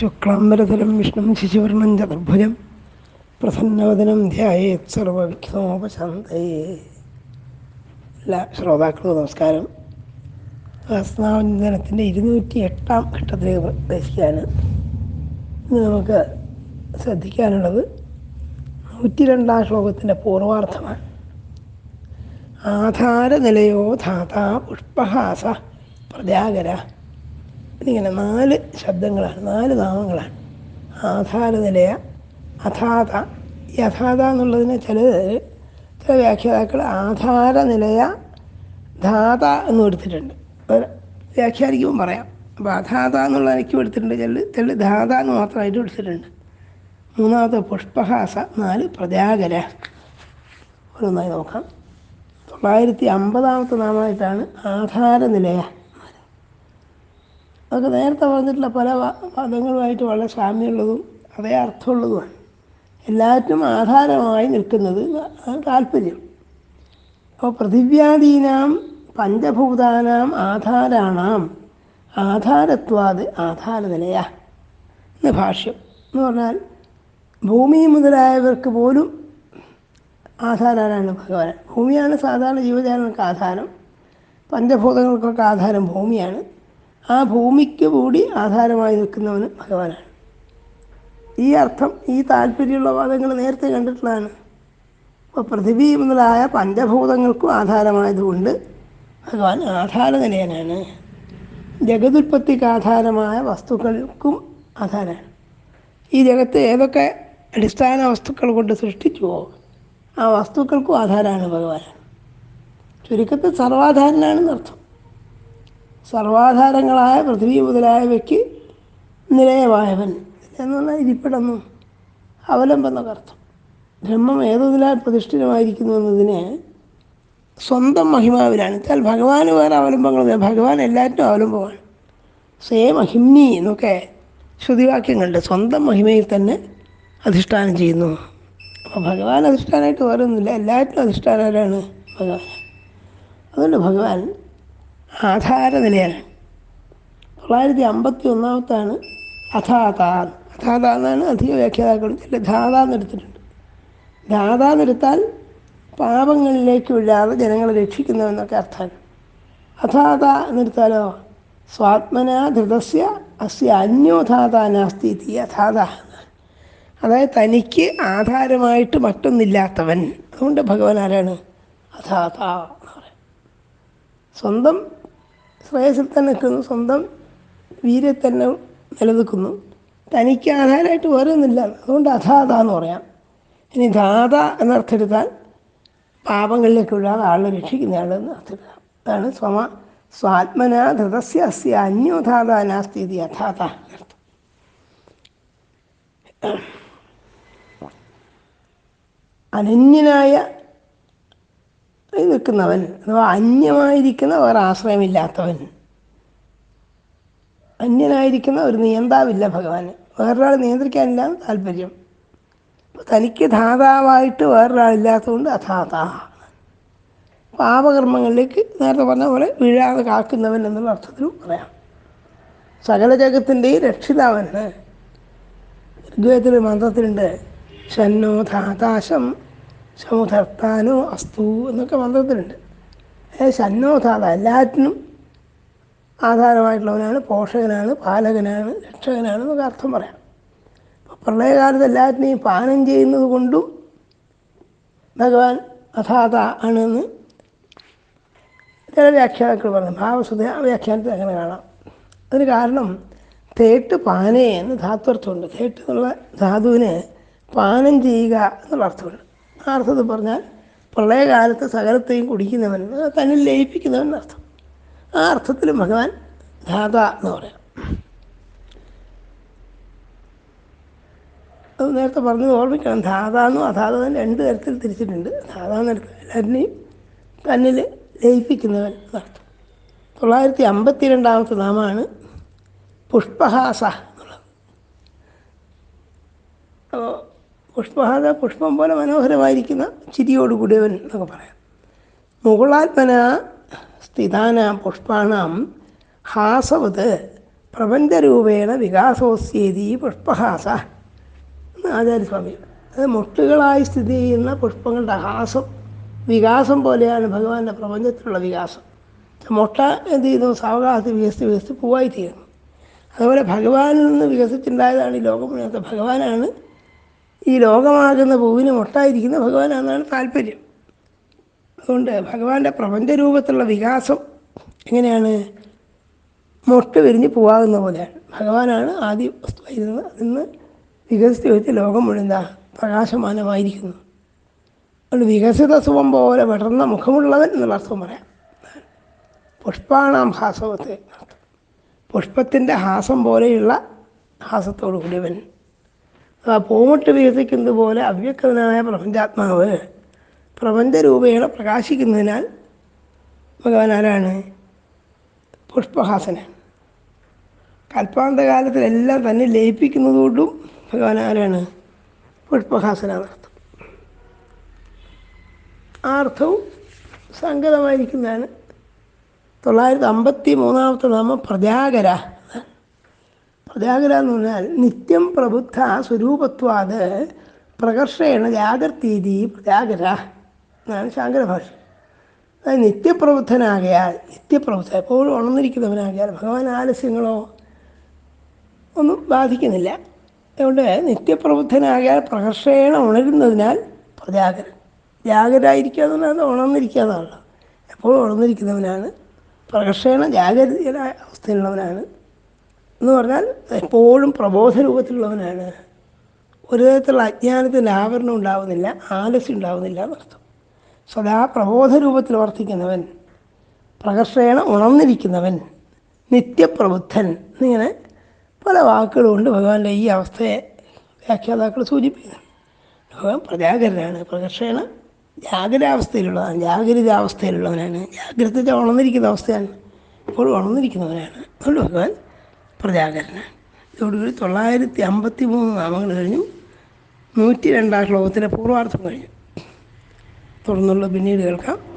ശുക്ലാംബരധരം വിഷ്ണു ശിശുവർണം ചതുർഭുജം പ്രസന്നവദനം ധ്യായേത് സർവവിഘ്നോപശാന്തയേ എല്ലാ ശ്രോതാക്കൾക്കും നമസ്കാരം. ആസ്നാവനത്തിന്റെ ഇരുന്നൂറ്റി എട്ടാം ഘട്ടത്തിലേക്ക് പ്രവേശിക്കുകയാണ് ഇന്ന് നമുക്ക് ശ്രദ്ധിക്കാനുള്ളത്. നൂറ്റി രണ്ടാം ശ്ലോകത്തിന്റെ പൂർവാർത്ഥമാണ്. ആധാരനിലയോ ധാതാ പുഷ്പഹാസ പ്രജാകര എന്നിങ്ങനെ നാല് ശബ്ദങ്ങളാണ് നാല് നാമങ്ങളാണ്. ആധാരനിലയ അഥാത. ഈ അഥാത എന്നുള്ളതിനെ ചില വ്യാഖ്യാതാക്കൾ ആധാര നിലയ ധാത എന്ന് എടുത്തിട്ടുണ്ട്. വ്യാഖ്യാനിക്കുമ്പോൾ പറയാം. അപ്പോൾ അധാത എന്നുള്ള എനിക്കും എടുത്തിട്ടുണ്ട്. ചില ചില ധാത എന്ന് മാത്രമായിട്ട് എടുത്തിട്ടുണ്ട്. മൂന്നാമത്തെ പുഷ്പഹാസ നാല് പ്രജാകര ഓരോന്നായി നോക്കാം. തൊള്ളായിരത്തി അമ്പതാമത്തെ നാമമായിട്ടാണ് ആധാരനിലയ അതൊക്കെ നേരത്തെ പറഞ്ഞിട്ടുള്ള പല പദങ്ങളുമായിട്ട് വളരെ സാമ്യമുള്ളതും അതേ അർത്ഥമുള്ളതുമാണ്. എല്ലാറ്റിനും ആധാരമായി നിൽക്കുന്നത് താല്പര്യം. അപ്പോൾ പൃഥിവ്യാദീനാം പഞ്ചഭൂതാനാം ആധാരാണാം. ആധാരത്വാത് ആധാരനിലയ എന്ന ഭാഷ്യം. എന്ന് പറഞ്ഞാൽ ഭൂമി മുതലായവർക്ക് പോലും ആധാരാണ് ഭഗവാൻ. ഭൂമിയാണ് സാധാരണ ജീവജാലങ്ങൾക്ക് ആധാരം. പഞ്ചഭൂതങ്ങൾക്കൊക്കെ ആധാരം ഭൂമിയാണ്. ആ ഭൂമിക്ക് കൂടി ആധാരമായി നിൽക്കുന്നവന് ഭഗവാനാണ്. ഈ അർത്ഥം ഈ താല്പര്യമുള്ള വാദങ്ങൾ നേരത്തെ കണ്ടിട്ടുള്ളതാണ്. അപ്പോൾ പൃഥിവി മുതലായ പഞ്ചഭൂതങ്ങൾക്കും ആധാരമായതുകൊണ്ട് ഭഗവാൻ ആധാരനിലയനാണ്. ജഗതുൽപ്പത്തിക്ക് ആധാരമായ വസ്തുക്കൾക്കും ആധാരമാണ്. ഈ ജഗത്ത് ഏതൊക്കെ അടിസ്ഥാന വസ്തുക്കൾ കൊണ്ട് സൃഷ്ടിച്ചുവോ ആ വസ്തുക്കൾക്കും ആധാരമാണ് ഭഗവാൻ ചുരുക്കത്തിൽ സർവാധാരനാണെന്ന് അർത്ഥം സർവാധാരങ്ങളായ പൃഥ്വി മുതലായവയ്ക്ക് നിലയമായവൻ എന്ന് പറഞ്ഞാൽ ഇരിപ്പിടന്നു. അവലംബം എന്നൊക്കെ അർത്ഥം. ബ്രഹ്മം ഏതൊന്നിലാൽ പ്രതിഷ്ഠിതമായിരിക്കുന്നു എന്നതിന് സ്വന്തം മഹിമാവിലാണ്. എന്നാൽ ഭഗവാന് വേറെ അവലംബങ്ങളൊന്നുമില്ല ഭഗവാൻ എല്ലാറ്റിനും അവലംബമാണ്. സേ മഹിംനി എന്നൊക്കെ ശ്രുതിവാക്യങ്ങളുണ്ട്. സ്വന്തം മഹിമയിൽ തന്നെ അധിഷ്ഠാനം ചെയ്യുന്നു. അപ്പോൾ ഭഗവാൻ അധിഷ്ഠാനമായിട്ട് വേറെ ഒന്നുമില്ല എല്ലാറ്റിനും അധിഷ്ഠാനമാണ് ഭഗവാൻ. അതുകൊണ്ട് ഭഗവാൻ ആധാരനിലയാണ് തൊള്ളായിരത്തി അമ്പത്തി ഒന്നാമത്താണ് അഥാത അഥാത എന്നാണ് അധിക വ്യാഖ്യാതാക്കളും ചില ധാത എന്നെടുത്തിട്ടുണ്ട് ധാത എന്നെടുത്താൽ പാപങ്ങളിലേക്ക് വിടാതെ ജനങ്ങളെ രക്ഷിക്കുന്നവെന്നൊക്കെ അർത്ഥമാണ് അഥാത എന്നെടുത്താലോ? സ്വാത്മനാ ധൃതസ്യ അസ്യ അന്യോധാത നാസ്തി ഇതി അതായത് തനിക്ക് ആധാരമായിട്ട് മറ്റൊന്നില്ലാത്തവൻ. അതുകൊണ്ട് ഭഗവാൻ ആരാണ്? അഥാത എന്ന് പറയാം. സ്വന്തം ശ്രേയസിൽ തന്നെ നിൽക്കുന്നു. സ്വന്തം വീര്യത്തിൽ തന്നെ നിലനിൽക്കുന്നു. തനിക്ക് ആധാരമായിട്ട് വേറൊന്നുമില്ല. അതുകൊണ്ട് അധാത എന്ന് പറയാം. ഇനി ധാത എന്നർത്ഥെടുത്താൽ പാപങ്ങളിലേക്ക് വിടാതെ ആളെ രക്ഷിക്കുന്ന ആളെന്ന് അർത്ഥം എടുക്കാം അതാണ് സ്വമ സ്വാത്മന ധൃതസ്യ അസ്യ അന്യോധാത നാസ്തി ഇത് അഥാത എന്നർത്ഥം അനന്യനായ നിൽക്കുന്നവൻ അഥവാ അന്യമായിരിക്കുന്ന വേറെ ആശ്രയമില്ലാത്തവൻ അന്യനായിരിക്കുന്ന ഒരു നിയന്താവില്ല ഭഗവാന് വേറൊരാൾ നിയന്ത്രിക്കാനില്ല താല്പര്യം. അപ്പോൾ തനിക്ക് ധാതാവായിട്ട് വേറൊരാളില്ലാത്തതുകൊണ്ട് അധാത. പാപകർമ്മങ്ങളിലേക്ക് നേരത്തെ പറഞ്ഞ പോലെ വീഴാതെ കാക്കുന്നവൻ എന്നുള്ള അർത്ഥത്തിലും പറയാം. സകല ജഗത്തിന്റെയും രക്ഷിതാവനാണ്. ഋഗ്വേദത്തിൽ മന്ത്രത്തിലുണ്ട് ഷന്നോ ധാതാശം ശമുധർത്താനോ അസ്തു എന്നൊക്കെ മന്ത്രത്തിലുണ്ട്. ശന്നോധാത എല്ലാറ്റിനും ആധാരമായിട്ടുള്ളവനാണ് പോഷകനാണ് പാലകനാണ് രക്ഷകനാണ് എന്നൊക്കെ അർത്ഥം പറയാം. അപ്പോൾ പ്രളയകാലത്ത് എല്ലാറ്റിനെയും പാനം ചെയ്യുന്നത് കൊണ്ടും ഭഗവാൻ അഥാത ആണെന്ന് ചില വ്യാഖ്യാതാക്കൾ പറഞ്ഞു ഭാവസുധ വ്യാഖ്യാനത്തിൽ അങ്ങനെ കാണാം. അതിന് കാരണം തേട്ട് പാനേ എന്ന് ധാത്വർത്ഥമുണ്ട്. തേട്ട് എന്നുള്ള ധാതുവിനെ പാനം ചെയ്യുക എന്നുള്ള അർത്ഥമുണ്ട്. അർത്ഥത്തിൽ പറഞ്ഞാൽ പ്രളയകാലത്ത് സകലത്തെയും കുടിക്കുന്നവൻ തന്നെ ലയിപ്പിക്കുന്നവൻ എന്നർത്ഥം ആ അർത്ഥത്തിൽ ഭഗവാൻ ധാത എന്ന് പറയാം. അത് നേരത്തെ പറഞ്ഞത് ഓർമ്മിക്കണം. ധാത എന്നും അധാത എന്നും രണ്ട് തരത്തിൽ തിരിച്ചിട്ടുണ്ട്. ധാത എന്നെടുത്ത് എല്ലാവരുടെയും തന്നിൽ ലയിപ്പിക്കുന്നവൻ എന്നർത്ഥം തൊള്ളായിരത്തി അമ്പത്തി രണ്ടാമത്തെ നാമമാണ് പുഷ്പഹാസ എന്നുള്ളത് അപ്പോൾ പുഷ്പഹാസ പുഷ്പം പോലെ മനോഹരമായിരിക്കുന്ന ചിരിയോടുകൂടിയവൻ എന്നൊക്കെ പറയാം. മുകുളാത്മന സ്ഥിതാന പുഷ്പാണാം ഹാസവത് പ്രപഞ്ചരൂപേണ വികാസോസ്യേതി പുഷ്പഹാസ എന്ന് ആചാര്യസ്വാമി അത് മുട്ടുകളായി സ്ഥിതി ചെയ്യുന്ന പുഷ്പങ്ങളുടെ ഹാസം വികാസം പോലെയാണ് ഭഗവാന്റെ പ്രപഞ്ചത്തിലുള്ള വികാസം. മുട്ട എന്ത് ചെയ്യുന്നു? സാവകാശത്ത് വികസിച്ച് വികസിച്ച് പൂവായി തീരുന്നു. അതുപോലെ ഭഗവാനിൽ നിന്ന് വികസിച്ചുണ്ടായതാണ് ഈ ലോകം മുഴുവൻ ഭഗവാനാണ് ഈ ലോകമാകുന്ന പൂവിന് മുട്ടായിരിക്കുന്ന ഭഗവാനാണെന്നാണ് താല്പര്യം. അതുകൊണ്ട് ഭഗവാന്റെ പ്രപഞ്ചരൂപത്തിലുള്ള വികാസം എങ്ങനെയാണ് മൊട്ട് വിരിഞ്ഞ് പൂവാകുന്ന പോലെയാണ്. ഭഗവാനാണ് ആദ്യ വസ്തുവായിരുന്നത് അതിൽ നിന്ന് വികസിച്ച് വെച്ച് ലോകം മുഴുവൻ പ്രകാശമാനമായിരിക്കുന്നു. അതുകൊണ്ട് വികസിത സുഖം പോലെ വിടർന്ന മുഖമുള്ളവൻ എന്നുള്ള അർത്ഥം പറയാം. പുഷ്പാണാം ഹാസവത്തെ. പുഷ്പത്തിന്റെ ഹാസം പോലെയുള്ള ഹാസത്തോടു കൂടിയവൻ പൂമുട്ട് വികസിക്കുന്നത് പോലെ അവ്യക്തനായ പ്രപഞ്ചാത്മാവ് പ്രപഞ്ചരൂപേണ പ്രകാശിക്കുന്നതിനാൽ ഭഗവാൻ ആരാണ്? പുഷ്പഹാസനാണ്. കൽപ്പാന്തകാലത്തിലെല്ലാം തന്നെ ലയിപ്പിക്കുന്നതുകൊണ്ടും ഭഗവാൻ ആരാണ്? പുഷ്പഹാസനാണ് അർത്ഥം. ആ അർത്ഥവും സംഗതമായിരിക്കുന്നതാണ് തൊള്ളായിരത്തി അമ്പത്തി മൂന്നാമത്തെ നാമം പ്രജാകര പ്രജാകര എന്ന് പറഞ്ഞാൽ നിത്യം പ്രബുദ്ധ സ്വരൂപത്വാത് പ്രകർഷേണ ജാഗ്രതീതി പ്രജാഗര എന്നാണ് ശാങ്കരഭാഷ അതായത് നിത്യപ്രബുദ്ധനാകയാൽ നിത്യപ്രബുദ്ധ എപ്പോഴും ഉണർന്നിരിക്കുന്നവനാകയാൽ ഭഗവാൻ ആലസ്യങ്ങളോ ഒന്നും ബാധിക്കുന്നില്ല. അതുകൊണ്ട് നിത്യപ്രബുദ്ധനാകയാൽ പ്രകർഷേണ ഉണരുന്നതിനാൽ പ്രജാഗരൻ ജാഗരായിരിക്കുക എന്ന് പറഞ്ഞാൽ ഉണർന്നിരിക്കുക എന്നാണല്ലോ എപ്പോഴും ഉണർന്നിരിക്കുന്നവനാണ്. പ്രകർഷേണ ജാഗരിതനായ അവസ്ഥയിലുള്ളവനാണ്. എന്ന് പറഞ്ഞാൽ എപ്പോഴും പ്രബോധ രൂപത്തിലുള്ളവനാണ് ഒരു തരത്തിലുള്ള അജ്ഞാനത്തിന്റെ ആവരണം ഉണ്ടാവുന്നില്ല ആലസ്യം ഉണ്ടാവുന്നില്ല എന്നർത്ഥം സദാ പ്രബോധ രൂപത്തിൽ വർത്തിക്കുന്നവൻ പ്രകർഷേണ ഉണർന്നിരിക്കുന്നവൻ നിത്യപ്രബുദ്ധൻ എന്നിങ്ങനെ പല വാക്കുകൾ കൊണ്ട് ഭഗവാന്റെ ഈ അവസ്ഥയെ വ്യാഖ്യാതാക്കൾ സൂചിപ്പിക്കുന്നു. ഭഗവാൻ പ്രജാകരനാണ് പ്രകർഷേണ ജാഗ്രതാവസ്ഥയിലുള്ളതാണ് ജാഗ്രതാവസ്ഥയിലുള്ളവനാണ് ജാഗ്രത ഉണർന്നിരിക്കുന്ന അവസ്ഥയാണ് ഇപ്പോൾ ഉണർന്നിരിക്കുന്നവനാണ്. അതുകൊണ്ട് ഭഗവാൻ പ്രജാകരനാണ് ഇതോടുകൂടി തൊള്ളായിരത്തി അമ്പത്തി മൂന്ന് നാമങ്ങൾ കഴിഞ്ഞു. നൂറ്റി രണ്ടാം ശ്ലോകത്തിലെ പൂർവാർത്ഥം കഴിഞ്ഞു. തുടർന്നുള്ള പിന്നീട് കേൾക്കാം.